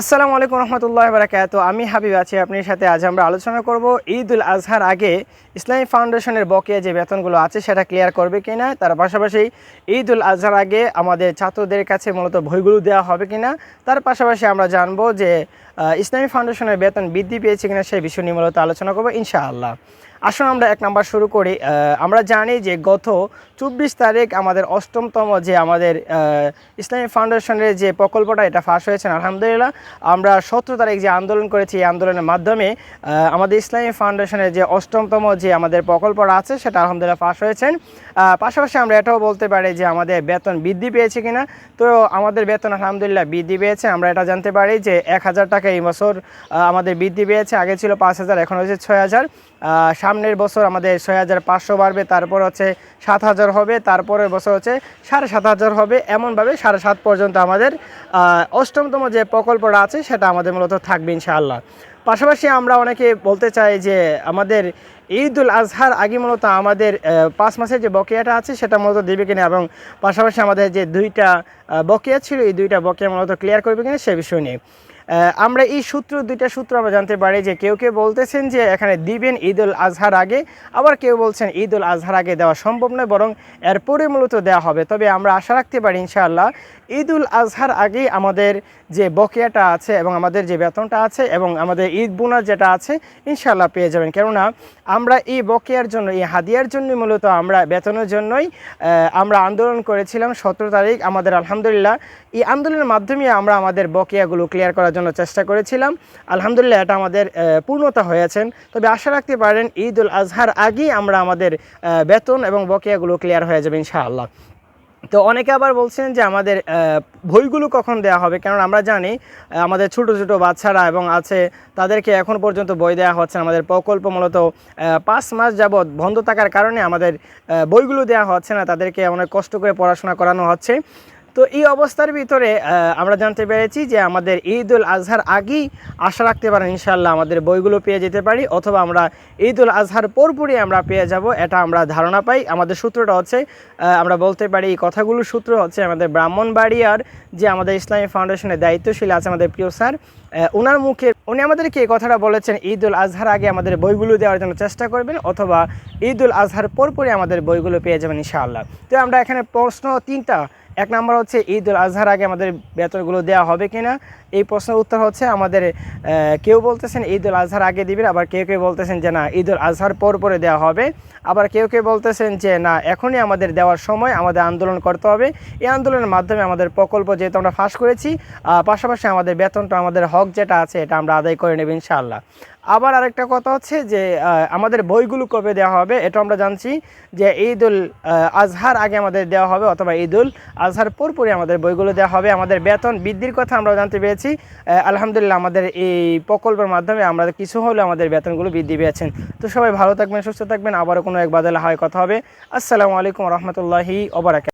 আসসালামু আলাইকুম রহমতুল্লাহ বারাকাত আমি হাবিব আছি আপনার সাথে। আজ আমরা আলোচনা করব ঈদ উল আজহার আগে ইসলামী ফাউন্ডেশনের বকেয়া যে বেতনগুলো আছে সেটা ক্লিয়ার করবে কিনা, তার পাশাপাশি ঈদ উল আজহার আগে আমাদের ছাত্রদের কাছে মূলত বইগুলো দেওয়া হবে কি না তার পাশাপাশি আমরা জানব যে ইসলামী ফাউন্ডেশনের বেতন বৃদ্ধি পেয়েছে কিনা সেই বিষয় নিয়ে মূলত আলোচনা করব ইনশাআল্লাহ। আসুন আমরা এক নাম্বার শুরু করি। আমরা জানি যে গত চব্বিশ তারিখ আমাদের অষ্টমতম যে আমাদের ইসলামী ফাউন্ডেশনের যে প্রকল্পটা, এটা ফাঁস হয়েছে আলহামদুলিল্লাহ, আমরা সতেরো তারিখ যে আন্দোলন করেছি এই আন্দোলনের মাধ্যমে আমাদের ইসলামী ফাউন্ডেশনের যে অষ্টমতম যে আমাদের প্রকল্পটা আছে, সেটা আলহামদুলিল্লাহ ফাঁস হয়েছেন পাশাপাশি আমরা এটাও বলতে পারি যে আমাদের বেতন বৃদ্ধি পেয়েছে কিনা। তো আমাদের বেতন আলহামদুলিল্লাহ বৃদ্ধি পেয়েছে। আমরা এটা জানতে পারি যে এক হাজার টাকা এই বছর আমাদের বৃদ্ধি পেয়েছে। আগে ছিল পাঁচ হাজার, এখন হয়েছে ছয় হাজার। সামনের বছর আমাদের ছয় হাজার পাঁচশো বাড়বে, তারপর হচ্ছে সাত হাজার হবে, তারপরের বছর হচ্ছে সাড়ে সাত হাজার হবে। এমনভাবে সাড়ে সাত পর্যন্ত আমাদের অষ্টমতম যে প্রকল্পটা আছে, সেটা আমাদের মূলত থাকবে ইনশাআল্লাহ। পাশাপাশি আমরা অনেকে বলতে চাই যে আমাদের ঈদুল আজহার আগে মূলত আমাদের পাঁচ মাসের যে বকেয়াটা আছে, সেটা মূলত দেবে কিনা এবং পাশাপাশি আমাদের যে দুইটা বকেয়া ছিল, এই দুইটা বকেয়া মূলত ক্লিয়ার করবে কিনা সে বিষয় নিয়ে। আমরা এই সূত্র, দুইটা সূত্র আমরা জানতে পারি যে কেউ কেউ বলতেছেন যে এখানে দিবেন ঈদ উল আজহার আগে, আবার কেউ বলছেন ঈদ উল আজহার আগে দেওয়া সম্ভব নয়, বরং এরপরে মূলত দেওয়া হবে। তবে আমরা আশা রাখতে পারি ইনশাআল্লাহ ঈদ উল আজহার আগেই আমাদের যে বকেয়াটা আছে এবং আমাদের যে বেতনটা আছে এবং আমাদের ঈদ বোনাস যেটা আছে, ইনশাআল্লাহ পেয়ে যাবেন। কেননা, আমরা এই বকেয়ার জন্য, এই হাদিয়ার জন্য মূলত আমরা বেতনের জন্যই আমরা আন্দোলন করেছিলাম সতেরো তারিখ। আমাদের আলহামদুলিল্লাহ, এই আন্দোলনের মাধ্যমে আমরা আমাদের বকেয়াগুলো ক্লিয়ার করার জন্য চেষ্টা করেছিলাম। আলহামদুলিল্লাহ এটা আমাদের পূর্ণতা হয়েছেন তবে আশা রাখতে পারেন ঈদ উল আজহার আগেই আমরা আমাদের বেতন এবং বকেয়াগুলো ক্লিয়ার হয়ে যাবে ইনশাআল্লাহ। তো অনেকে আবার বলছেন যে আমাদের বইগুলো কখন দেওয়া হবে? কারণ আমরা জানি আমাদের ছোট ছোট বাচ্চারা এবং আছে, তাদেরকে এখন পর্যন্ত বই দেওয়া হচ্ছে না। আমাদের প্রকল্প মূলত পাঁচ মাস যাবৎ বন্ধ থাকার কারণে আমাদের বইগুলো দেওয়া হচ্ছে না। তাদেরকে অনেক কষ্ট করে পড়াশোনা করানো হচ্ছে। তো এই অবস্থার ভিতরে আমরা জানতে পেরেছি যে আমাদের ঈদ উল আজহার আগেই আশা রাখতে পারেন ইনশাল্লাহ আমাদের বইগুলো পেয়ে যেতে পারি, অথবা আমরা ঈদ উল আজহার পরপরই আমরা পেয়ে যাব, এটা আমরা ধারণা পাই। আমাদের সূত্রটা হচ্ছে আমরা বলতে পারি এই কথাগুলোর সূত্র হচ্ছে আমাদের ব্রাহ্মণবাড়িয়ার যে আমাদের ইসলামী ফাউন্ডেশনের দায়িত্বশীল আছে আমাদের প্রিয় স্যার ওনার মুখে, উনি আমাদেরকে এই কথাটা বলেছেন ঈদ উল আজহার আগে আমাদের বইগুলো দেওয়ার জন্য চেষ্টা করবেন, অথবা ঈদ উল আজহার পরপরই আমাদের বইগুলো পেয়ে যাবেন, ইনশাআল্লাহ। তো আমরা এখানে প্রশ্ন তিনটা এক নম্বর হচ্ছে ঈদ উল আজহার আগে আমাদের বেতনগুলো দেওয়া হবে কিনা? এই প্রশ্নের উত্তর হচ্ছে আমাদের কেউ বলতেছেন ঈদ উল আজহার আগে দিবেন, আবার কেউ কেউ বলতেছেন যে না ঈদ উল আজহার পর পরে দেওয়া হবে। আবার কেউ কেউ বলতেছেন যে না, এখনই আমাদের দেওয়ার সময়, আমাদের আন্দোলন করতে হবে। এই আন্দোলনের মাধ্যমে আমাদের প্রকল্প যেহেতু আমরা ফাঁস করেছি পাশাপাশি আমাদের বেতনটা আমাদের হক যেটা আছে, এটা আমরা আদায় করে নেব ইনশাআল্লাহ। আবার আরেকটা কথা হচ্ছে যে আমাদের বইগুলো কবে দেওয়া হবে এটা আমরা জানছি যে ঈদ উল আজহার আগে আমাদের দেওয়া হবে অথবা ঈদ উল আজহার পরপরই আমাদের বইগুলো দেওয়া হবে। আমাদের বেতন বৃদ্ধির কথা আমরা জানতে পেরেছি। আলহামদুলিল্লাহ আমাদের এই প্রকল্পের মাধ্যমে আমরা কিছু হলেও আমাদের বেতনগুলো বৃদ্ধি পেয়েছেন। তো সবাই ভালো থাকবেন, সুস্থ থাকবেন। আবারও কোনো এক বাদলা হয় কথা হবে। আসসালামু আলাইকুম রহমতুল্লাহি ওবরাকাত